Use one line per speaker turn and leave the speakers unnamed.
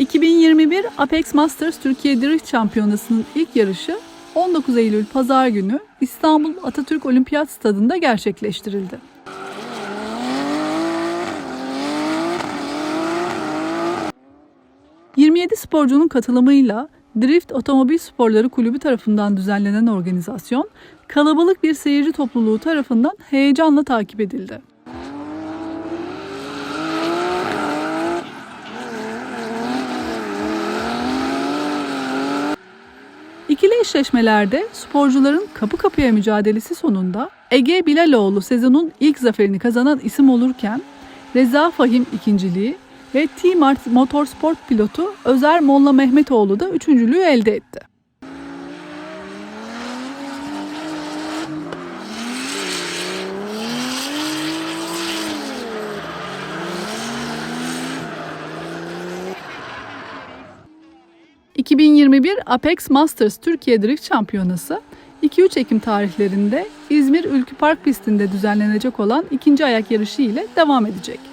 ...2021 Apex Masters Türkiye Drift Şampiyonası'nın ilk yarışı 19 Eylül Pazar günü İstanbul Atatürk Olimpiyat Stadı'nda gerçekleştirildi. ...27 sporcunun katılımıyla Drift Otomobil Sporları Kulübü tarafından düzenlenen organizasyon... ...kalabalık bir seyirci topluluğu tarafından heyecanla takip edildi. İkili eşleşmelerde sporcuların kapı kapıya mücadelesi sonunda Ege Bilaloğlu sezonun ilk zaferini kazanan isim olurken Reza Fahim ikinciliği ve T-Mart Motorsport pilotu Özer Molla Mehmetoğlu da üçüncülüğü elde etti. ...2021 Apex Masters Türkiye Drift Şampiyonası 2-3 Ekim tarihlerinde İzmir Ülkü Park pistinde düzenlenecek olan ikinci ayak yarışı ile devam edecek.